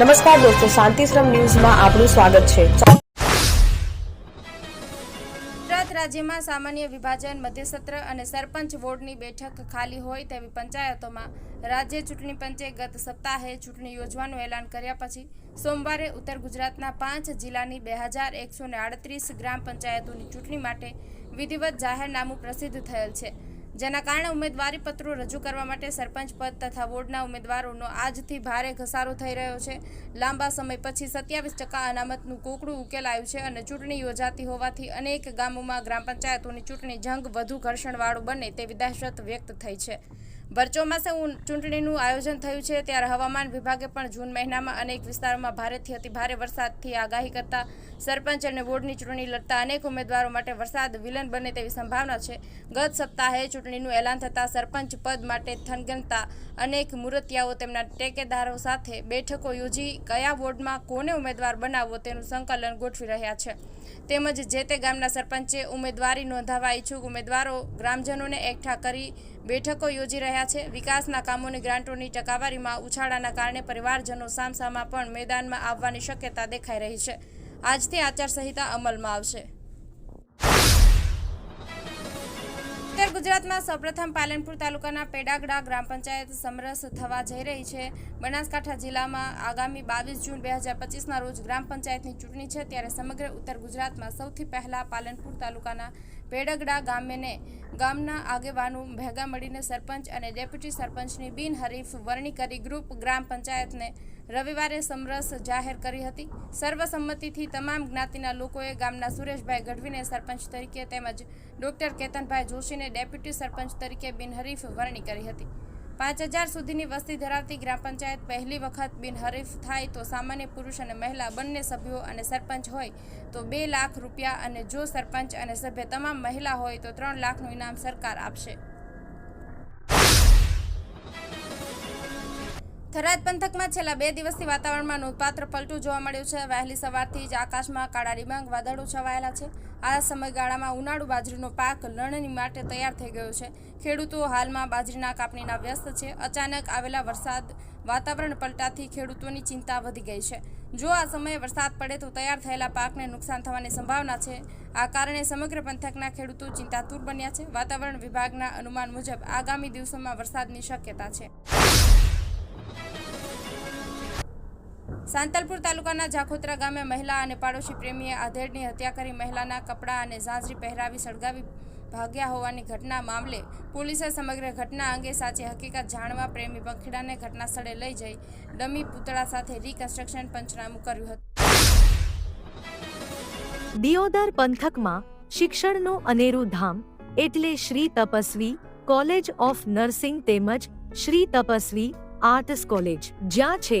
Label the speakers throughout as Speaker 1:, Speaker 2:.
Speaker 1: નમસ્કાર દોસ્તો શાંતિશ્રમ ન્યૂઝમાં આપનું સ્વાગત છે.
Speaker 2: ગુજરાત રાજ્યમાં સામાન્ય વિભાજન, મધ્યસત્ર અને સરપંચ વોર્ડની બેઠક ખાલી હોય તેવી પંચાયતોમાં રાજ્ય ચૂંટણી પંચે ગત સપ્તાહે ચૂંટણી યોજવાનું એલાન કર્યા પછી સોમવારે ઉત્તર ગુજરાતના પાંચ જિલ્લાની બે હજાર એકસો આડત્રીસ ગ્રામ પંચાયતોની ચૂંટણી માટે વિધિવત જાહેરનામું પ્રસિદ્ધ થયેલ છે. જેના કારણે ઉમેદવારી પત્રો રજૂ કરવા માટે સરપંચ પદ તથા વોર્ડના ઉમેદવારોનો આજથી ભારે ઘસારો થઈ રહ્યો છે. લાંબા સમય પછી સત્યાવીસ ટકા અનામતનું કોકડું ઉકેલાયું છે અને ચૂંટણી યોજાતી હોવાથી અનેક ગામોમાં ગ્રામ પંચાયતોની ચૂંટણી જંગ વધુ ઘર્ષણવાળું બને તેવી દહેશત વ્યક્ત થઈ છે. ભર ચોમાસે ચૂંટણીનું આયોજન થયું છે, ત્યારે હવામાન વિભાગે પણ જૂન મહિનામાં અનેક વિસ્તારોમાં ભારેથી અતિ ભારે વરસાદથી આગાહી કરતા સરપંચ અને વોર્ડની ચૂંટણી લડતા અનેક ઉમેદવારો માટે વરસાદ વિલન બને તેવી સંભાવના છે. ગત સપ્તાહે ચૂંટણીનું એલાન થતાં સરપંચ પદ માટે થનગનતા અનેક મૂર્તિયાઓ તેમના ટેકેદારો સાથે બેઠકો યોજી કયા વોર્ડમાં કોને ઉમેદવાર બનાવવો તેનું સંકલન ગોઠવી રહ્યા છે. તેમજ જે તે ગામના સરપંચે ઉમેદવારી નોંધાવવા ઈચ્છુક ઉમેદવારો ગ્રામજનોને એકઠા કરી બેઠકો યોજી રહ્યા છે. વિકાસના કામોની ગ્રાન્ટોની ટકાવારીમાં ઉછાળાના કારણે પરિવારજનો સામસામા પણ મેદાનમાં આવવાની શક્યતા દેખાઈ રહી છે. આજથી આચારસંહિતા અમલમાં આવશે. ઉત્તર ગુજરાતમાં સૌપ્રથમ પાલનપુર તાલુકાના પેડાગડા ગ્રામ પંચાયત સમરસ થવા જઈ રહી છે. બનાસકાંઠા જિલ્લામાં આગામી બાવીસ જૂન બે હજાર પચીસના રોજ ગ્રામ પંચાયતની ચૂંટણી છે ત્યારે સમગ્ર ઉત્તર ગુજરાતમાં સૌથી પહેલા પાલનપુર તાલુકાના પેડગડા ગામેને ગામના આગેવાનો ભેગા મળીને સરપંચ અને ડેપ્યુટી સરપંચની બિનહરીફ વરણી કરી ગ્રુપ ગ્રામ પંચાયતને રવિવારે સમરસ જાહેર કરી હતી. સર્વસંમતિથી તમામ જ્ઞાતિના લોકોએ ગામના સુરેશભાઈ ગઢવીને સરપંચ તરીકે તેમજ ડોક્ટર કેતનભાઈ જોશીને ડેપ્યુટી સરપંચ તરીકે બિનહરીફ વરણી કરી હતી. પાંચ હજાર સુધીની વસ્તી ધરાવતી ગ્રામ પંચાયત પહેલી વખત બિનહરીફ થાય તો સામાન્ય પુરુષ અને મહિલા બંને સભ્યો અને સરપંચ હોય તો બે લાખ રૂપિયા અને જો સરપંચ અને સભ્ય તમામ મહિલા હોય તો ત્રણ લાખનું ઇનામ સરકાર આપશે. થરાદ પંથકમાં છેલ્લા બે દિવસથી વાતાવરણમાં નોંધપાત્ર પલટું જોવા મળ્યું છે. વહેલી સવારથી જ આકાશમાં કાળા ડિબાંગ વાદળો છવાયેલા છે. આ સમયગાળામાં ઉનાળુ બાજરીનો પાક લણણી માટે તૈયાર થઈ ગયો છે. ખેડૂતો હાલમાં બાજરીના કાપણીના વ્યસ્ત છે. અચાનક આવેલા વરસાદ વાતાવરણ પલટાથી ખેડૂતોની ચિંતા વધી ગઈ છે. જો આ સમયે વરસાદ પડે તો તૈયાર થયેલા પાકને નુકસાન થવાની સંભાવના છે. આ કારણે સમગ્ર પંથકના ખેડૂતો ચિંતાતુર બન્યા છે. વાતાવરણ વિભાગના અનુમાન મુજબ આગામી દિવસોમાં વરસાદની શક્યતા છે. સાંતલપુર તાલુકાના જાખોત્રા ગામે મહિલા અને પાડોશી પ્રેમીએ આધેડની હત્યા કરી મહિલાના કપડાં અને ઝાંઝરી પહેરાવી સળગાવી ભાગ્યા હોવાની ઘટના મામલે પોલીસે સમગ્ર ઘટના અંગે સાચી હકીકત જાણવા પ્રેમી પંખીડાને ઘટના સ્થળે લઈ જઈ ડમી પૂતળા સાથે રીકન્સ્ટ્રક્શન પંચનામું કર્યું હતું.
Speaker 3: દિયોદર પંથકમાં શિક્ષણનું અનેરું ધામ એટલે Shri Tapasvi college of nursing તેમજ શ્રી તપસ્વી આર્ટસ કોલેજ, જ્યાં છે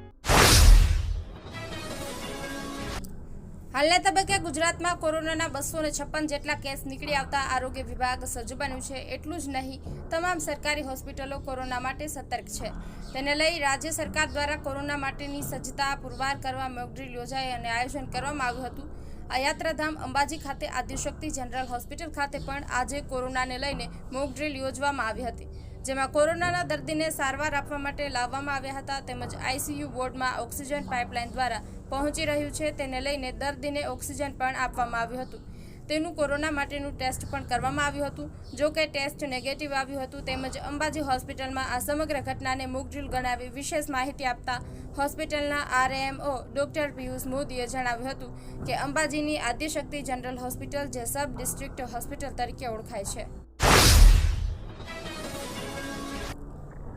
Speaker 2: હાલના તબક્કે ગુજરાતમાં કોરોનાના બસો છપ્પન જેટલા કેસ નીકળી આવતા આરોગ્ય વિભાગ સજ્જ બન્યું છે. એટલું જ નહીં, તમામ સરકારી હોસ્પિટલો કોરોના માટે સતર્ક છે. તેને લઈ રાજ્ય સરકાર દ્વારા કોરોના માટેની સજ્જતા પુરવાર કરવા મોકડ્રીલ યોજાઈ અને આયોજન કરવામાં આવ્યું હતું. આ યાત્રાધામ અંબાજી ખાતે આદ્યશક્તિ જનરલ હોસ્પિટલ ખાતે પણ આજે કોરોનાને લઈને મોકડ્રીલ યોજવામાં આવી હતી. જેમાં કોરોનાના દર્દીને સારવાર આપવા માટે લાવવામાં આવ્યા હતા તેમજ આઈસીયુ વોર્ડમાં ઓક્સિજન પાઇપલાઇન દ્વારા પહોંચી રહ્યું છે તેને લઈને દર્દીને ઓક્સિજન પણ આપવામાં આવ્યું હતું. તેનું કોરોના માટેનું ટેસ્ટ પણ કરવામાં આવ્યું હતું. જો કે ટેસ્ટ નેગેટિવ આવ્યું હતું તેમજ અંબાજી હોસ્પિટલમાં આ સમગ્ર ઘટનાને મોકડ્રીલ ગણાવી વિશેષ માહિતી આપતા હોસ્પિટલના આરએમઓ ડોક્ટર પિયુષ મોદીએ જણાવ્યું હતું કે અંબાજીની આદ્યશક્તિ જનરલ હોસ્પિટલ જે સબ ડિસ્ટ્રિક્ટ હોસ્પિટલ તરીકે ઓળખાય છે.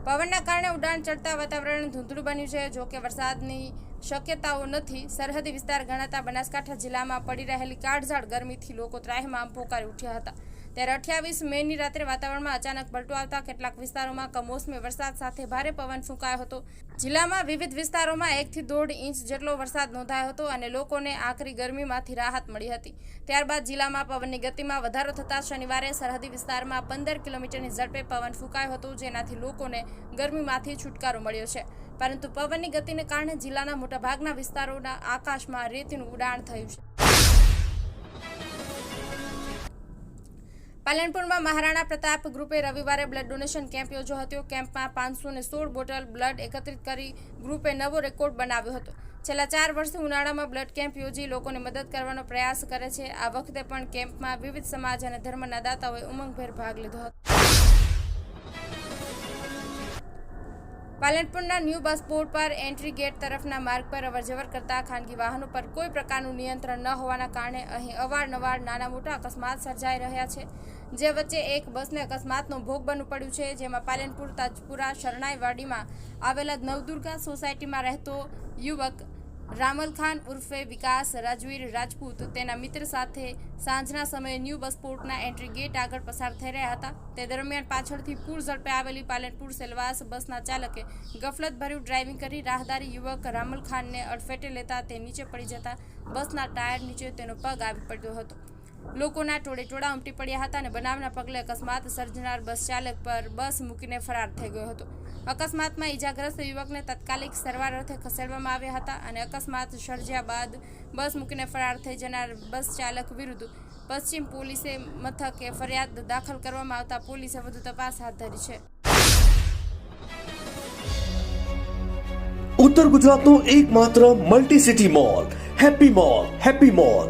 Speaker 2: પવનના કારણે ઉડાણ ચડતા વાતાવરણ ધૂંધળું બન્યું છે. જોકે વરસાદની શક્યતાઓ નથી, સરહદી વિસ્તાર ગણાતા બનાસકાંઠા જિલ્લામાં પડી રહેલી કાળઝાળ ગરમીથી લોકો ત્રાહીમાં પોકારી ઉઠ્યા હતા. ત્યારે અઠ્યાવીસ મેની રાત્રે વાતાવરણમાં અચાનક પલટો આવતા કેટલાક વિસ્તારોમાં કમોસમી વરસાદ સાથે ભારે પવન ફૂંકાયો હતો. જિલ્લામાં વિવિધ વિસ્તારોમાં એકથી દોઢ ઇંચ જેટલો વરસાદ નોંધાયો હતો અને લોકોને આકરી ગરમીમાંથી રાહત મળી હતી. ત્યારબાદ જિલ્લામાં પવનની ગતિમાં વધારો થતાં શનિવારે સરહદી વિસ્તારમાં પંદર કિલોમીટરની ઝડપે પવન ફૂંકાયો હતો, જેનાથી લોકોને ગરમીમાંથી છુટકારો મળ્યો છે. પરંતુ પવનની ગતિને કારણે જિલ્લાના મોટાભાગના વિસ્તારોના આકાશમાં રેતીનું ઉડાણ થયું છે. પાલનપુરમાં મહારાણા પ્રતાપ ગ્રુપે રવિવારે બ્લડ ડોનેશન કેમ્પ યોજ્યો હતો. કેમ્પમાં પાંચસો ને સોળ બોટલ બ્લડ એકત્રિત કરી ગ્રુપે નવો રેકોર્ડ બનાવ્યો હતો. છેલ્લા ચાર વર્ષથી ઉનાળામાં બ્લડ કેમ્પ યોજી લોકોને મદદ કરવાનો પ્રયાસ કરે છે. આ વખતે પણ કેમ્પમાં વિવિધ સમાજ અને ધર્મના દાતાઓએ ઉમંગભેર ભાગ લીધો હતો. પાલનપુરના ન્યૂ બસ બોર્ડ પર એન્ટ્રી ગેટ તરફના માર્ગ પર અવરજવર કરતા ખાનગી વાહનો પર કોઈ પ્રકારનું નિયંત્રણ ન હોવાના કારણે અહીં અવારનવાર નાના મોટા અકસ્માત સર્જાઈ રહ્યા છે, જે વચ્ચે એક બસને અકસ્માતનો ભોગ બનવું પડ્યું છે, જેમાં પાલનપુર તાજપુરા શરણાઈવાડીમાં આવેલા નવદુર્ગા સોસાયટીમાં રહેતો યુવક રામલ ખાન ઉર્ફે વિકાસ રાજવીર રાજપૂત તેના મિત્ર સાથે સાંજના સમયે ન્યૂ બસ પોર્ટના એન્ટ્રી ગેટ આગળ પસાર થઈ રહ્યા હતા. તે દરમિયાન પાછળથી પૂર ઝડપે આવેલી પાલનપુર સેલવાસ બસના ચાલકે ગફલતભર્યું ડ્રાઇવિંગ કરી રાહદારી યુવક રામલ ખાનને અડફેટે લેતા તે નીચે પડી જતા બસના ટાયર નીચે તેનો પગ આવી પડ્યો હતો. લોકોના ટોળે ટોળા ઉમટી પડ્યા હતા અને બનાવના પગલે અકસ્માત સર્જનાર બસ ચાલક પર બસ મૂકીને ફરાર થઈ ગયો હતો. અકસ્માતમાં ઈજાગ્રસ્ત યુવકને તાત્કાલિક સારવાર અર્થે ખસેડવામાં આવ્યા હતા અને અકસ્માત સર્જ્યા બાદ બસ મૂકીને ફરાર થઈ જનાર બસ ચાલક વિરુદ્ધ પશ્ચિમ પોલીસે મથકે ફરિયાદ દાખલ કરવામાં આવતા પોલીસે વધુ તપાસ હાથ ધરી છે.
Speaker 4: ઉત્તર ગુજરાતનો એકમાત્ર multi city mall happy mall happy mall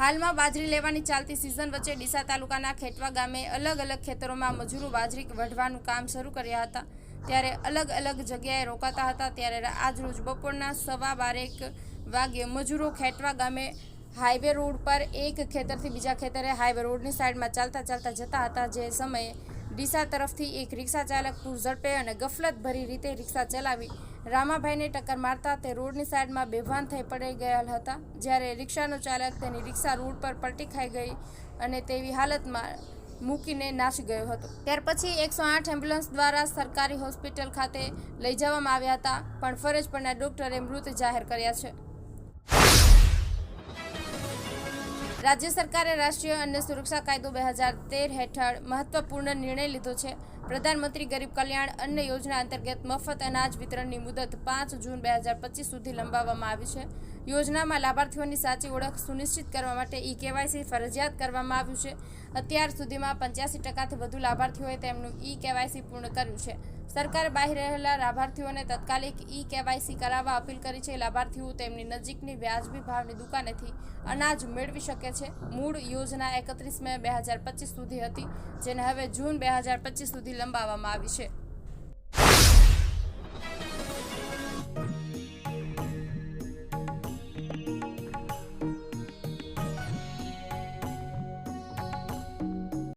Speaker 2: હાલમાં બાજરી લેવાની ચાલતી સિઝન વચ્ચે ડીસા તાલુકાના ખેટવા ગામે અલગ અલગ ખેતરોમાં મજૂરો બાજરી વઢવાનું કામ શરૂ કર્યા હતા. ત્યારે અલગ અલગ જગ્યાએ રોકાતા હતા. ત્યારે આજરોજ બપોરના સવા બારેક વાગ્યે મજૂરો ખેટવા ગામે હાઈવે રોડ પર એક ખેતરથી બીજા ખેતરે હાઈવે રોડની સાઈડમાં ચાલતા ચાલતા જતા હતા. જે સમયે ડીસા તરફથી એક રિક્ષા ચાલક પૂર ઝડપે અને ગફલત ભરી રીતે રિક્ષા ચલાવી રામાભાઈને ટક્કર મારતા તે રોડની સાઈડમાં બેભાન થઈ પડી ગયેલા હતા, જ્યારે રિક્ષાનો ચાલક તેની રિક્ષા રોડ પર પલટી ખાઈ ગઈ અને તેવી હાલતમાં મૂકીને નાસી ગયો હતો. ત્યાર પછી એકસો આઠ એમ્બ્યુલન્સ દ્વારા સરકારી હોસ્પિટલ ખાતે લઈ જવામાં આવ્યા હતા, પણ ફરજ પરના ડોક્ટરે મૃત જાહેર કર્યા છે. રાજ્ય સરકારે રાષ્ટ્રીય અન્ય સુરક્ષા કાયદો બે હજાર તેર હેઠળ મહત્વપૂર્ણ નિર્ણય લીધો છે. પ્રધાનમંત્રી ગરીબ કલ્યાણ અન્ન યોજના અંતર્ગત મફત અનાજ વિતરણની મુદત પાંચ જૂન બે હજાર પચીસ સુધી લંબાવવામાં આવી છે. યોજનામાં લાભાર્થીઓની સાચી ઓળખ સુનિશ્ચિત કરવા માટે ઈ કેવાયસી ફરજિયાત કરવામાં આવ્યું છે. અત્યાર સુધીમાં પંચ્યાસી ટકાથી વધુ લાભાર્થીઓએ તેમનું ઈ કેવાયસી પૂર્ણ કર્યું છે. સરકારે બહાર રહેલા લાભાર્થીઓને તાત્કાલિક ઈ કેવાયસી કરાવવા અપીલ કરી છે. લાભાર્થીઓ તેમની નજીકની વ્યાજબી ભાવની દુકાનેથી અનાજ મેળવી શકે છે. મૂળ યોજના એકત્રીસ મે બે હજાર પચીસ સુધી હતી, જેને હવે જૂન બે હજાર પચીસ સુધી લંબાવવામાં આવી છે.